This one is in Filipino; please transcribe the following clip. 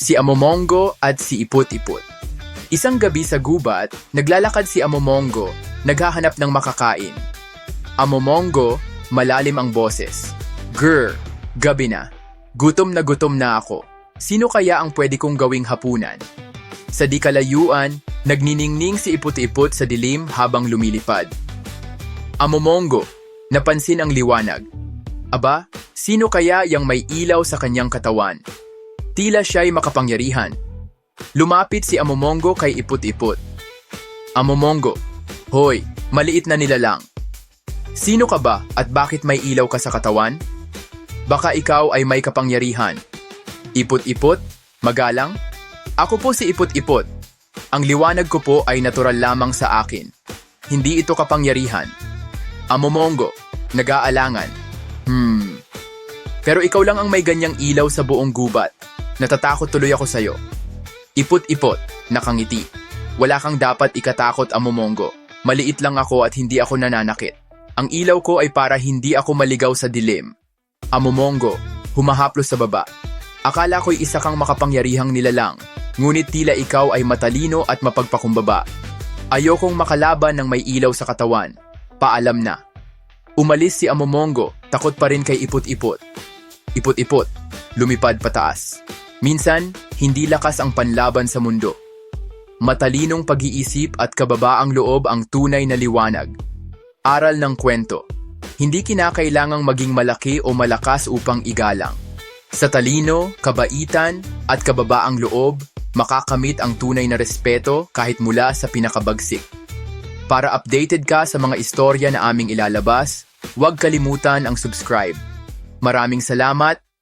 si Amomongo at si Iput-Iput. Isang gabi sa gubat, naglalakad si Amomongo, naghahanap ng makakain. Amomongo, malalim ang boses. Grr, gabi na. Gutom na gutom na ako. Sino kaya ang pwede kong gawing hapunan? Sa di kalayuan, nagniningning si Iput-Iput sa dilim habang lumilipad. Amomongo, napansin ang liwanag. Aba, sino kaya yang may ilaw sa kanyang katawan? Tila siya'y makapangyarihan. Lumapit si Amomongo kay Iput-Iput. Amomongo, hoy, maliit na nilalang. Sino ka ba at bakit may ilaw ka sa katawan? Baka ikaw ay may kapangyarihan. Iput-iput? Magalang? Ako po si Iput-iput. Ang liwanag ko po ay natural lamang sa akin. Hindi ito kapangyarihan. Amomongo, nag-aalangan. Hmm. Pero ikaw lang ang may ganyang ilaw sa buong gubat. Natatakot tuloy ako sa'yo. Iput-ipot, nakangiti. Wala kang dapat ikatakot, Amomongo. Maliit lang ako at hindi ako nananakit. Ang ilaw ko ay para hindi ako maligaw sa dilim. Amomongo, humahaplos sa baba. Akala ko'y isa kang makapangyarihang nilalang, ngunit tila ikaw ay matalino at mapagpakumbaba. Ayokong makalaban ng may ilaw sa katawan. Paalam na. Umalis si Amomongo, takot pa rin kay Iput-Iput. Iput-Iput, lumipad pataas. Minsan, hindi lakas ang panlaban sa mundo. Matalinong pag-iisip at kababaang loob ang tunay na liwanag. Aral ng kwento. Hindi kinakailangang maging malaki o malakas upang igalang. Sa talino, kabaitan, at kababaang loob, makakamit ang tunay na respeto kahit mula sa pinakabagsik. Para updated ka sa mga istorya na aming ilalabas, huwag kalimutan ang subscribe. Maraming salamat